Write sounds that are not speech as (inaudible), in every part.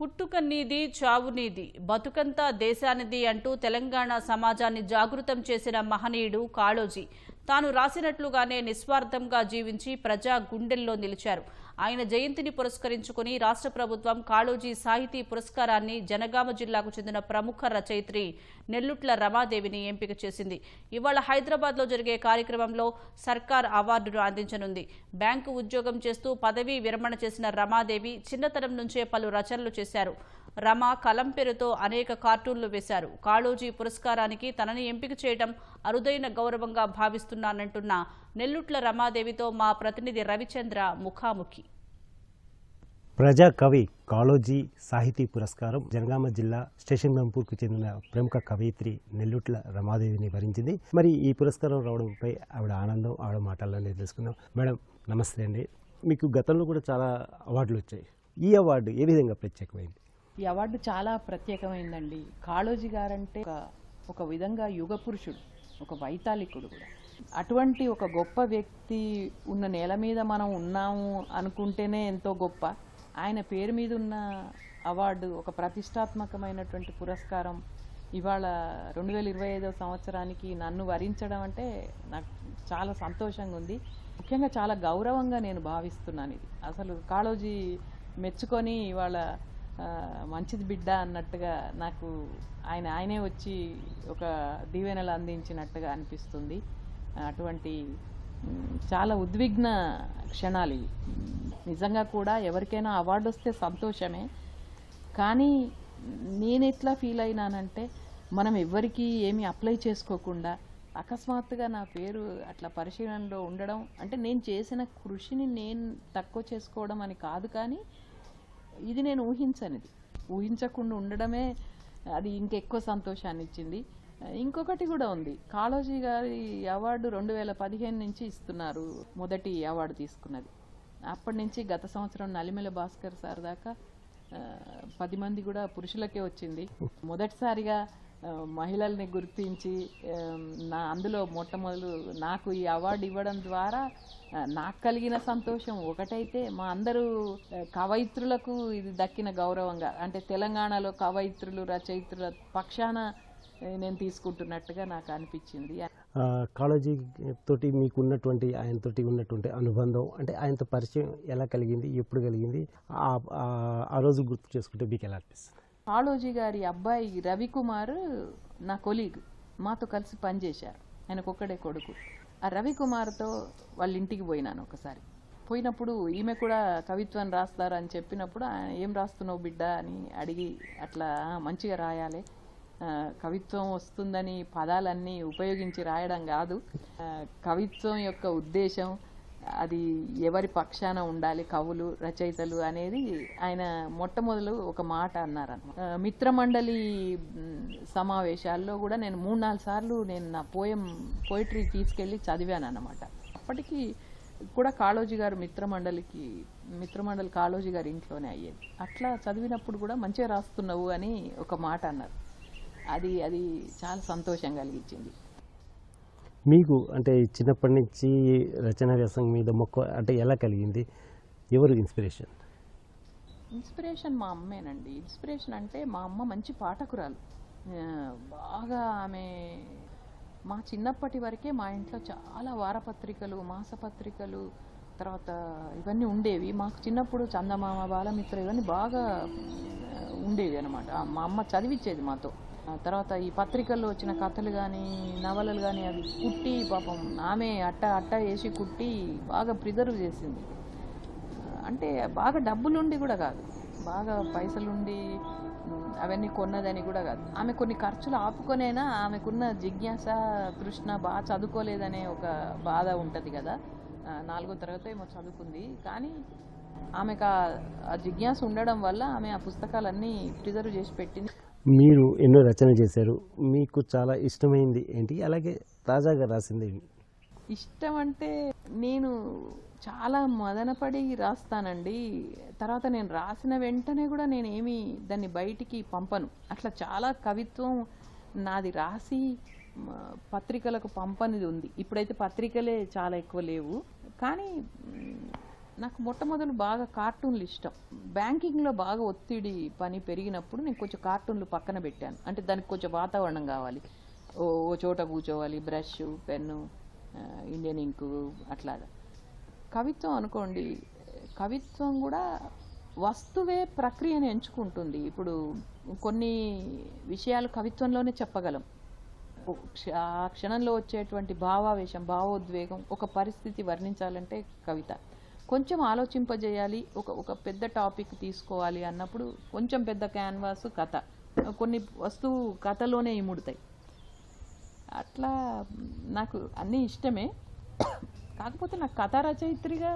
పుట్టుక నీది చావు నీది బతుకంతా దేశానిది అంటూ తెలంగాణ సమాజాన్ని జాగృతం చేసిన మహనీయుడు కాళోజీ. తాను రాసినట్లుగానే నిస్వార్థంగా జీవించి ప్రజా గుండెల్లో నిలిచారు. ఆయన జయంతిని పురస్కరించుకుని రాష్ట్ర ప్రభుత్వం కాళోజీ సాహితీ పురస్కారాన్ని జనగామ జిల్లాకు చెందిన ప్రముఖ రచయిత్రి నెల్లుట్ల రమాదేవిని ఎంపిక చేసింది. ఇవాళ హైదరాబాద్లో జరిగే కార్యక్రమంలో సర్కార్ అవార్డును అందించనుంది. బ్యాంకు ఉద్యోగం చేస్తూ పదవీ విరమణ చేసిన రమాదేవి చిన్నతనం నుంచే పలు రచనలు చేశారు. రమ కలం పేరుతో అనేక కార్టూన్లు వేశారు. కాళోజీ పురస్కారానికి తనని ఎంపిక చేయడం అరుదైన గౌరవంగా భావిస్తున్నానంటున్న నెల్లుట్ల రమాదేవితో మా ప్రతినిధి రవిచంద్ర ముఖాముఖి. ప్రజా కవి కాళోజీ సాహితీ పురస్కారం జనగామ జిల్లా స్టేషన్ గంపూర్కు చెందిన ప్రముఖ కవయిత్రి నెల్లుట్ల రమాదేవిని వరించింది. మరి ఈ పురస్కారం రావడంపై ఆవిడ ఆనందం ఆవిడ మాటల్లోనే తెలుసుకుందాం. మేడం నమస్తే అండి. మీకు గతంలో కూడా చాలా అవార్డులు వచ్చాయి. ఈ అవార్డు ఏ విధంగా ప్రత్యేకమైంది? ఈ అవార్డు చాలా ప్రత్యేకమైందండి. కాళోజీ గారంటే ఒక ఒక విధంగా యుగ పురుషుడు ఒక వైతాళికుడు కూడా. అటువంటి ఒక గొప్ప వ్యక్తి ఉన్న నేల మీద మనం ఉన్నాము అనుకుంటేనే ఎంతో గొప్ప. ఆయన పేరు మీద ఉన్న అవార్డు ఒక ప్రతిష్టాత్మకమైనటువంటి పురస్కారం ఇవాళ రెండు వేల ఇరవై ఐదో సంవత్సరానికి నన్ను వరించడం అంటే నాకు చాలా సంతోషంగా ఉంది. ముఖ్యంగా చాలా గౌరవంగా నేను భావిస్తున్నాను ఇది. అసలు కాళోజీ మెచ్చుకొని ఇవాళ మంచిది బిడ్డ అన్నట్టుగా నాకు ఆయన ఆయనే వచ్చి ఒక దీవెనలు అందించినట్టుగా అనిపిస్తుంది. అటువంటి చాలా ఉద్విగ్న క్షణాలు ఇవి. నిజంగా కూడా ఎవరికైనా అవార్డు వస్తే సంతోషమే. కానీ నేను ఎట్లా ఫీల్ అయినానంటే మనం ఎవ్వరికీ ఏమి అప్లై చేసుకోకుండా అకస్మాత్తుగా నా పేరు అట్లా పరిశీలనలో ఉండడం అంటే నేను చేసిన కృషిని నేను తక్కువ చేసుకోవడం అని కాదు కానీ ఇది నేను ఊహించనిది ఊహించకుండా ఉండడమే అది ఇంకెక్కువ సంతోషాన్ని ఇచ్చింది. ఇంకొకటి కూడా ఉంది. కాళోజీ గారి అవార్డు రెండు వేల పదిహేను నుంచి ఇస్తున్నారు మొదటి అవార్డు తీసుకున్నది. అప్పటి నుంచి గత సంవత్సరం నలిమెల భాస్కర్ సార్ దాకా పది మంది కూడా పురుషులకే వచ్చింది. మొదటిసారిగా మహిళల్ని గుర్తించి నా అందులో మొట్టమొదలు నాకు ఈ అవార్డు ఇవ్వడం ద్వారా నాకు కలిగిన సంతోషం ఒకటైతే మా అందరూ కవయిత్రులకు ఇది దక్కిన గౌరవంగా. అంటే తెలంగాణలో కవయిత్రులు రచయిత్రుల పక్షాన నేను తీసుకుంటున్నట్టుగా నాకు అనిపించింది. కాలేజీ తోటి మీకు ఉన్నటువంటి ఆయనతోటి ఉన్నటువంటి అనుబంధం అంటే ఆయనతో పరిచయం ఎలా కలిగింది ఎప్పుడు కలిగింది ఆ- ఆ రోజు గుర్తు చేసుకుంటే మీకు ఎలా అనిపిస్తుంది? కాళోజీ గారి అబ్బాయి రవికుమార్ నా కొలీగ్. మాతో కలిసి పనిచేశారు. ఆయనకు ఒక్కడే కొడుకు. ఆ రవికుమార్తో వాళ్ళ ఇంటికి పోయినాను ఒకసారి. పోయినప్పుడు ఈమె కూడా కవిత్వం రాస్తారు అని చెప్పినప్పుడు ఏం రాస్తున్నావు బిడ్డ? అని అడిగి అట్లా మంచిగా రాయాలి. కవిత్వం వస్తుందని పదాలన్నీ ఉపయోగించి రాయడం కాదు. కవిత్వం యొక్క ఉద్దేశం అది ఎవరి పక్షాన ఉండాలి కవులు రచయితలు అనేది ఆయన మొట్టమొదలు ఒక మాట అన్నారు మిత్రమండలి సమావేశాల్లో కూడా నేను మూడు నాలుగు సార్లు నేను నా పోయం పోయిటరీ తీసుకెళ్ళి చదివాను అన్నమాట అప్పటికి కూడా కాళోజీ గారు మిత్రమండలికి మిత్రమండలి కాళోజీ గారి ఇంట్లోనే అయ్యేది. అట్లా చదివినప్పుడు కూడా మంచిగా రాస్తున్నావు అని ఒక మాట అన్నారు. అది అది చాలా సంతోషం కలిగించింది. మీకు అంటే చిన్నప్పటి నుంచి రచన వ్యాసం మీద మొక్క అంటే ఎలా కలిగింది? ఎవరు ఇన్స్పిరేషన్? ఇన్స్పిరేషన్ మా అమ్మేనండి. ఇన్స్పిరేషన్ అంటే మా అమ్మ మంచి పాఠకురాలు. బాగా ఆమె మా చిన్నప్పటి వరకే మా ఇంట్లో చాలా వారపత్రికలు మాసపత్రికలు తర్వాత ఇవన్నీ ఉండేవి. మాకు చిన్నప్పుడు చందమామ బాలమిత్ర ఇవన్నీ బాగా ఉండేవి అనమాట మా అమ్మ చదివించేది మాతో. తర్వాత ఈ పత్రికల్లో వచ్చిన కథలు కానీ నవలలు కానీ అవి కుట్టి పాపం ఆమె అట్ట అట్ట వేసి కుట్టి బాగా ప్రిజర్వ్ చేసింది. అంటే బాగా డబ్బులుండి కూడా కాదు. బాగా పైసలుండి అవన్నీ కొన్నదని కూడా కాదు. ఆమె కొన్ని ఖర్చులు ఆపుకొనేనా ఆమెకున్న జిజ్ఞాస తృష్ణ బాగా చదువుకోలేదనే ఒక బాధ ఉంటుంది కదా. నాలుగో తరగతి ఏమో చదువుకుంది. కానీ ఆమెకు ఆ- జిజ్ఞాస ఉండడం వల్ల ఆమె ఆ పుస్తకాలన్నీ ప్రిజర్వ్ చేసి పెట్టింది. మీరు ఎన్నో రచన చేశారు. మీకు చాలా ఇష్టమైంది ఏంటి? అలాగే తాజాగా రాసింది? ఇష్టం అంటే నేను చాలా మదనపడి రాస్తానండి. తర్వాత నేను రాసిన వెంటనే కూడా నేను ఏమి దాన్ని బయటికి పంపను. అట్లా చాలా కవిత్వం నాది రాసి పత్రికలకు పంపనిది ఉంది. ఇప్పుడైతే పత్రికలే చాలా ఎక్కువ లేవు. కానీ నాకు మొట్టమొదలు బాగా కార్టూన్లు ఇష్టం. బ్యాంకింగ్లో బాగా ఒత్తిడి పని పెరిగినప్పుడు నేను కొంచెం కార్టూన్లు పక్కన పెట్టాను. అంటే దానికి కొంచెం వాతావరణం కావాలి. ఓ ఓ చోట కూర్చోవాలి బ్రష్ పెన్ను ఇండియన్ ఇంకు అట్లాగా. కవిత్వం అనుకోండి కవిత్వం కూడా వస్తువే ప్రక్రియను ఎంచుకుంటుంది. ఇప్పుడు కొన్ని విషయాలు కవిత్వంలోనే చెప్పగలం. క్ష- ఆ క్షణంలో వచ్చేటువంటి భావావేశం భావోద్వేగం ఒక పరిస్థితి వర్ణించాలంటే కవిత. కొంచెం ఆలోచింపజేయాలి ఒక ఒక పెద్ద టాపిక్ తీసుకోవాలి అన్నప్పుడు కొంచెం పెద్ద క్యాన్వాస్ కథ. కొన్ని వస్తువు కథలోనే ఇముడతాయి. అట్లా నాకు అన్నీ ఇష్టమే. కాకపోతే నాకు కథా రచయిత్రిగా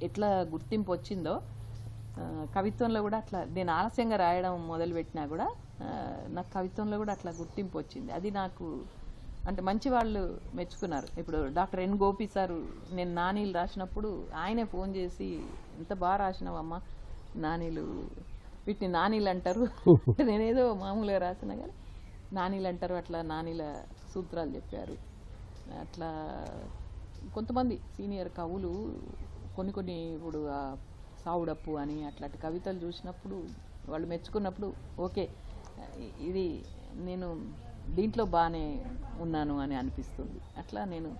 ఎట్లా గుర్తింపు వచ్చిందో కవిత్వంలో కూడా అట్లా నేను ఆలస్యంగా రాయడం మొదలుపెట్టినా కూడా నాకు కవిత్వంలో కూడా అట్లా గుర్తింపు వచ్చింది. అది నాకు అంటే మంచి వాళ్ళు మెచ్చుకున్నారు. ఇప్పుడు డాక్టర్ ఎన్ గోపి సారు నేను నానీలు రాసినప్పుడు ఆయనే ఫోన్ చేసి ఎంత బాగా రాసినావమ్మా నానీలు వీటిని నానీలు అంటారు. (laughs) నేనేదో మామూలుగా రాసిన కానీ నానీలు అంటారు అట్లా నానీల సూత్రాలు చెప్పారు. అట్లా కొంతమంది సీనియర్ కవులు కొన్ని కొన్ని ఇప్పుడు సావుడప్పు అని అట్లాంటి కవితలు చూసినప్పుడు వాళ్ళు మెచ్చుకున్నప్పుడు ఓకే ఇది నేను దీంట్లో బాగానే ఉన్నాను అని అనిపిస్తుంది. అట్లా నేను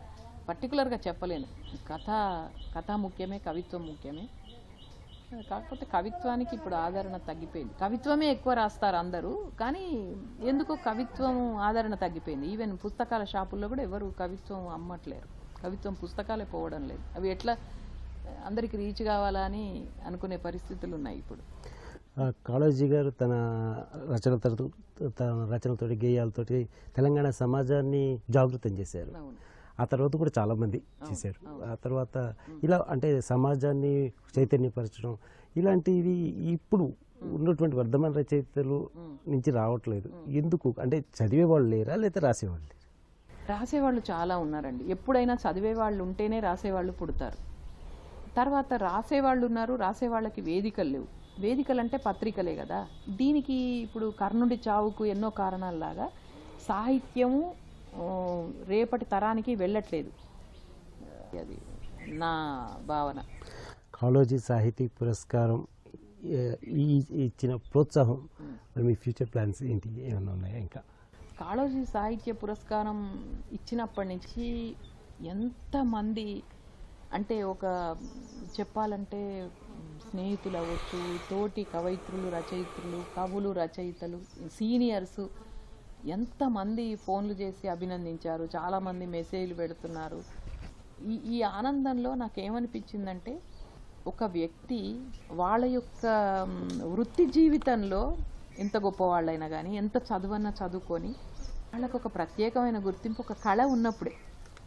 పర్టికులర్గా చెప్పలేను. కథ కథ ముఖ్యమే కవిత్వం ముఖ్యమే. కాకపోతే కవిత్వానికి ఇప్పుడు ఆదరణ తగ్గిపోయింది. కవిత్వమే ఎక్కువ రాస్తారు అందరూ కానీ ఎందుకో కవిత్వం ఆదరణ తగ్గిపోయింది. ఈవెన్ పుస్తకాల షాపుల్లో కూడా ఎవరు కవిత్వం అమ్మట్లేరు. కవిత్వం పుస్తకాలే పోవడం లేదు. అవి ఎట్లా అందరికి రీచ్ కావాలా అని అనుకునే పరిస్థితులు ఉన్నాయి ఇప్పుడు. కాళోజీ గారు తన రచనలతో తన రచనలతోటి గేయాలతోటి తెలంగాణ సమాజాన్ని జాగృతం చేశారు. ఆ తర్వాత కూడా చాలా మంది చేశారు. ఆ తర్వాత ఇలా అంటే సమాజాన్ని చైతన్యపరచడం ఇలాంటివి ఇప్పుడు ఉన్నటువంటి వర్ధమాన రచయితలు నుంచి రావట్లేదు. ఎందుకు? అంటే చదివే వాళ్ళు లేరా లేదా రాసేవాళ్ళు లేరా? రాసేవాళ్ళు చాలా ఉన్నారండి. ఎప్పుడైనా చదివే వాళ్ళు ఉంటేనే రాసేవాళ్ళు పుడతారు. తర్వాత రాసేవాళ్ళు ఉన్నారు రాసేవాళ్ళకి వేదికలు లేవు. వేదికలు అంటే పత్రికలే కదా. దీనికి ఇప్పుడు కర్ణుడి చావుకు ఎన్నో కారణాలలాగా సాహిత్యము రేపటి తరానికి వెళ్ళట్లేదు. అది నా భావన. కాళోజీ సాహితీ పురస్కారం ఈ ఇచ్చిన ప్రోత్సాహం మరి మీ ఫ్యూచర్ ప్లాన్స్ ఏంటి? ఏమైనా ఉన్నాయా ఇంకా? కాళోజీ సాహిత్య పురస్కారం ఇచ్చినప్పటి నుంచి ఎంతమంది అంటే ఒక చెప్పాలంటే స్నేహితులు అవ్వచ్చు తోటి కవయిత్రులు రచయిత్రులు కవులు రచయితలు సీనియర్స్ ఎంతమంది ఫోన్లు చేసి అభినందించారు చాలామంది మెసేజ్లు పెడుతున్నారు. ఈ ఈ ఆనందంలో నాకేమనిపించిందంటే ఒక వ్యక్తి వాళ్ళ యొక్క వృత్తి జీవితంలో ఎంత గొప్పవాళ్ళైనా కానీ ఎంత చదువన్నా చదువుకొని వాళ్ళకు ఒక ప్రత్యేకమైన గుర్తింపు ఒక కళ ఉన్నప్పుడే.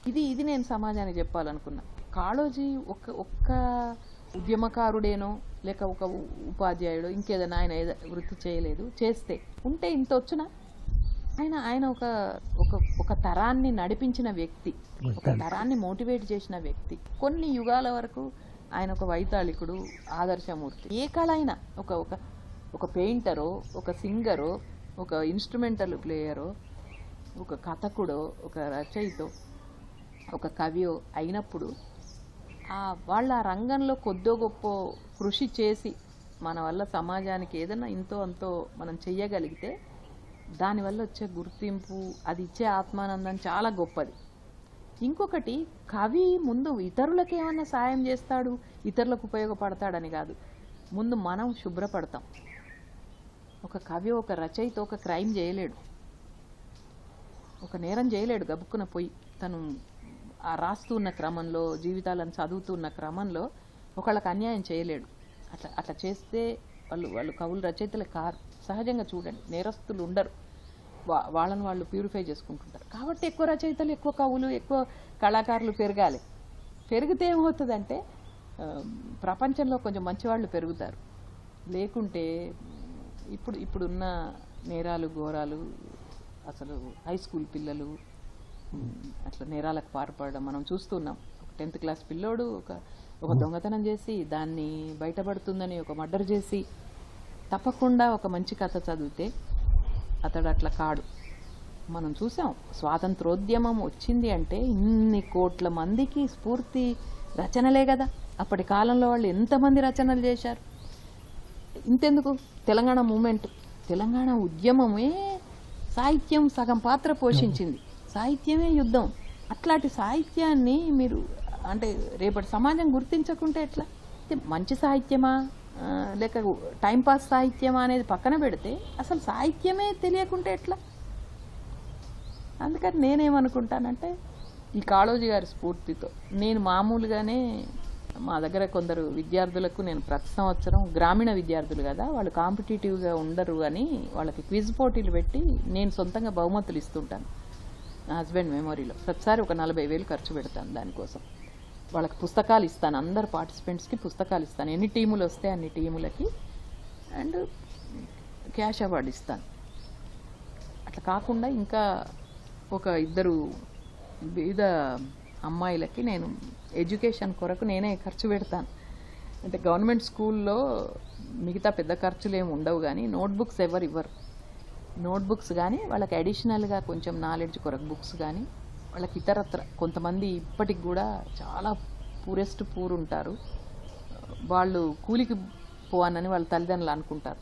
ఇది ఇది నేను సమాజానికి చెప్పాలనుకున్నా. కాళోజీ ఒక ఒక్క ఉద్యమకారుడేనో లేక ఒక ఉపాధ్యాయుడు ఇంకేదైనా ఆయన ఏదో వృత్తి చేయలేదు చేస్తే ఉంటే ఇంత వచ్చునా? ఆయన ఆయన ఒక ఒక ఒక తరాన్ని నడిపించిన వ్యక్తి ఒక తరాన్ని మోటివేట్ చేసిన వ్యక్తి. కొన్ని యుగాల వరకు ఆయన ఒక వైతాళికుడు ఆదర్శమూర్తి. ఏ కళ అయినా ఒక ఒక ఒక పెయింటరో ఒక సింగరో ఒక ఇన్స్ట్రుమెంటల్ ప్లేయరో ఒక కథకుడో ఒక రచయితో ఒక కవియో అయినప్పుడు వాళ్ళ ఆ రంగంలో కొద్దో గొప్ప కృషి చేసి మన వల్ల సమాజానికి ఏదైనా ఇంతో అంతో మనం చెయ్యగలిగితే దానివల్ల వచ్చే గుర్తింపు అది ఇచ్చే ఆత్మానందం చాలా గొప్పది. ఇంకొకటి కవి ముందు ఇతరులకు ఏమన్నా సాయం చేస్తాడు? ఇతరులకు ఉపయోగపడతాడని కాదు. ముందు మనం శుభ్రపడతాం. ఒక కవి ఒక రచయిత ఒక క్రైమ్ చేయలేడు. ఒక నేరం చేయలేడు గబుక్కున పోయి తను ఆ రాస్తున్న క్రమంలో జీవితాలను చదువుతున్న క్రమంలో ఒకళ్ళకి అన్యాయం చేయలేడు. అట్లా అట్లా చేస్తే వాళ్ళు వాళ్ళు కవులు రచయితలు కారు సహజంగా చూడండి నేరస్తులు ఉండరు. వా వాళ్ళని వాళ్ళు ప్యూరిఫై చేసుకుంటుంటారు. కాబట్టి ఎక్కువ రచయితలు ఎక్కువ కవులు ఎక్కువ కళాకారులు పెరగాలి. పెరిగితే ఏమవుతుందంటే ప్రపంచంలో కొంచెం మంచివాళ్ళు పెరుగుతారు. లేకుంటే ఇప్పుడు ఇప్పుడున్న నేరాలు ఘోరాలు అసలు హై స్కూల్ పిల్లలు అట్లా నేరాలకు పాల్పడడం మనం చూస్తున్నాం. ఒక టెన్త్ క్లాస్ పిల్లోడు ఒక ఒక దొంగతనం చేసి దాన్ని బయటపడుతుందని ఒక మర్డర్ చేసి తప్పకుండా ఒక మంచి కథ చదివితే అతడు అట్లా కాడు. మనం చూసాం స్వాతంత్రోద్యమం వచ్చింది అంటే ఇన్ని కోట్ల మందికి స్ఫూర్తి రచనలే కదా. అప్పటి కాలంలో వాళ్ళు ఎంతమంది రచనలు చేశారు? ఇంతెందుకు? తెలంగాణ మూమెంట్. తెలంగాణ ఉద్యమమే సాహిత్యం సగం పాత్ర పోషించింది. సాహిత్యమే యుద్ధం. అట్లాంటి సాహిత్యాన్ని మీరు అంటే రేపటి సమాజం గుర్తించకుంటే ఎట్లా? మంచి సాహిత్యమా? లేక టైంపాస్ సాహిత్యమా అనేది పక్కన పెడితే అసలు సాహిత్యమే తెలియకుంటే ఎట్లా? అందుకని నేనేమనుకుంటానంటే ఈ కాళోజీ గారి స్ఫూర్తితో నేను మామూలుగానే మా దగ్గర కొందరు విద్యార్థులకు నేను ప్రతి సంవత్సరం గ్రామీణ విద్యార్థులు కదా వాళ్ళు కాంపిటేటివ్గా ఉండరు అని వాళ్ళకి క్విజ్ పోటీలు పెట్టి నేను సొంతంగా బహుమతులు ఇస్తుంటాను. నా హస్బెండ్ మెమొరీలో. ప్రతిసారి ఒక నలభై వేలు ఖర్చు పెడతాను దానికోసం. వాళ్ళకి పుస్తకాలు ఇస్తాను. అందరు పార్టిసిపెంట్స్కి పుస్తకాలు ఇస్తాను. ఎన్ని టీములు వస్తే అన్ని టీములకి. అండ్ క్యాష్ అవార్డు ఇస్తాను. అట్లా కాకుండా ఇంకా ఒక ఇద్దరు బీద అమ్మాయిలకి నేను ఎడ్యుకేషన్ కొరకు నేనే ఖర్చు పెడతాను. అంటే గవర్నమెంట్ స్కూల్లో మిగతా పెద్ద ఖర్చులు ఏమి ఉండవు కానీ నోట్బుక్స్ ఎవరు ఇవ్వరు. నోట్బుక్స్ కానీ వాళ్ళకి అడిషనల్గా కొంచెం నాలెడ్జ్ కొరకు బుక్స్ కానీ వాళ్ళకి ఇతరత్ర కొంతమంది ఇప్పటికి కూడా చాలా పూరెస్ట్ పూర్ ఉంటారు. వాళ్ళు కూలికి పోవానని వాళ్ళ తల్లిదండ్రులు అనుకుంటారు.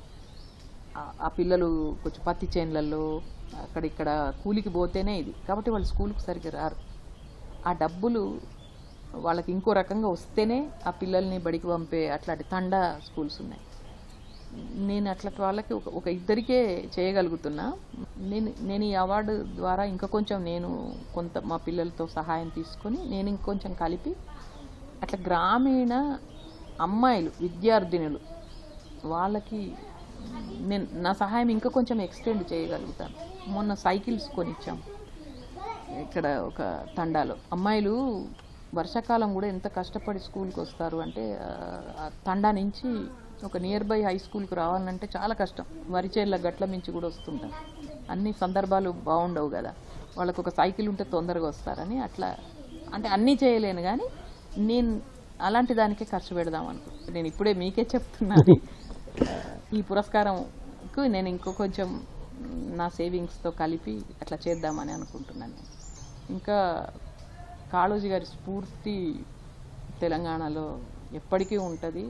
ఆ- పిల్లలు కొంచెం పత్తి చేన్లలో అక్కడిక్కడ కూలికి పోతేనే ఇది. కాబట్టి వాళ్ళు స్కూల్కి సరిగ్గా రారు. ఆ డబ్బులు వాళ్ళకి ఇంకో రకంగా వస్తేనే ఆ పిల్లల్ని బడికి పంపే అట్లాంటి తండా స్కూల్స్ ఉన్నాయి. నేను అట్లా వాళ్ళకి ఒక ఒక ఇద్దరికే చేయగలుగుతున్నా. నేను నేను ఈ అవార్డు ద్వారా ఇంకా కొంచెం నేను కొంత మా పిల్లలతో సహాయం తీసుకొని నేను ఇంకొంచెం కలిపి అట్లా గ్రామీణ అమ్మాయిలు విద్యార్థినులు వాళ్ళకి నేను నా సహాయం ఇంకా కొంచెం ఎక్స్టెండ్ చేయగలుగుతాను. మొన్న సైకిల్స్ కొనిచ్చాం. ఇక్కడ ఒక తండాలో. అమ్మాయిలు వర్షాకాలం కూడా ఎంత కష్టపడి స్కూల్కి వస్తారు అంటే ఆ తండా నుంచి ఒక నియర్ బై హై స్కూల్కి రావాలంటే చాలా కష్టం. వరిచేళ్ళ గట్ల మించి కూడా వస్తుంటారు అన్ని సందర్భాలు బాగుండవు కదా. వాళ్ళకు ఒక సైకిల్ ఉంటే తొందరగా వస్తారని అట్లా. అంటే అన్నీ చేయలేను కానీ నేను అలాంటి దానికే ఖర్చు పెడదాం అనుకో. నేను ఇప్పుడే మీకే చెప్తున్నాను ఈ పురస్కారంకు నేను ఇంకో కొంచెం నా సేవింగ్స్తో కలిపి అట్లా చేద్దామని అనుకుంటున్నాను ఇంకా కాళోజీ గారి స్ఫూర్తి తెలంగాణలో ఎప్పటికీ ఉంటుంది.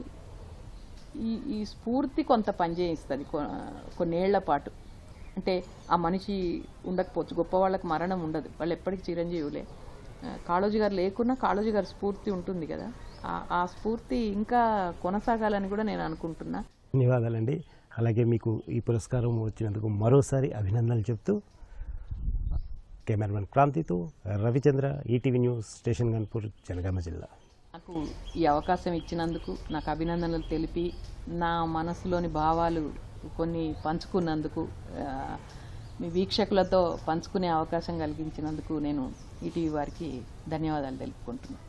ఈ ఈ స్ఫూర్తి కొంత పనిచేయిస్తుంది కొ- కొన్నేళ్ళ పాటు. అంటే ఆ మనిషి ఉండకపోవచ్చు గొప్ప వాళ్ళకి మరణం ఉండదు వాళ్ళు ఎప్పటికీ చిరంజీవులే. కాళోజీ గారు లేకున్నా కాళోజీ గారి స్ఫూర్తి ఉంటుంది కదా. ఆ- ఆ స్ఫూర్తి ఇంకా కొనసాగాలని కూడా నేను అనుకుంటున్నా. ధన్యవాదాలండి. అలాగే మీకు ఈ పురస్కారం వచ్చినందుకు మరోసారి అభినందనలు చెప్తూ cameraman క్రాంతితో Ravichandra ETV news Station Ghanpur Jangaon జిల్లా. నాకు ఈ అవకాశం ఇచ్చినందుకు నాకు అభినందనలు తెలిపి నా మనసులోని భావాలు కొన్ని పంచుకున్నందుకు మీ వీక్షకులతో పంచుకునే అవకాశం కలిగించినందుకు నేను ఈటీవీ వారికి ధన్యవాదాలు తెలుపుకుంటున్నాను.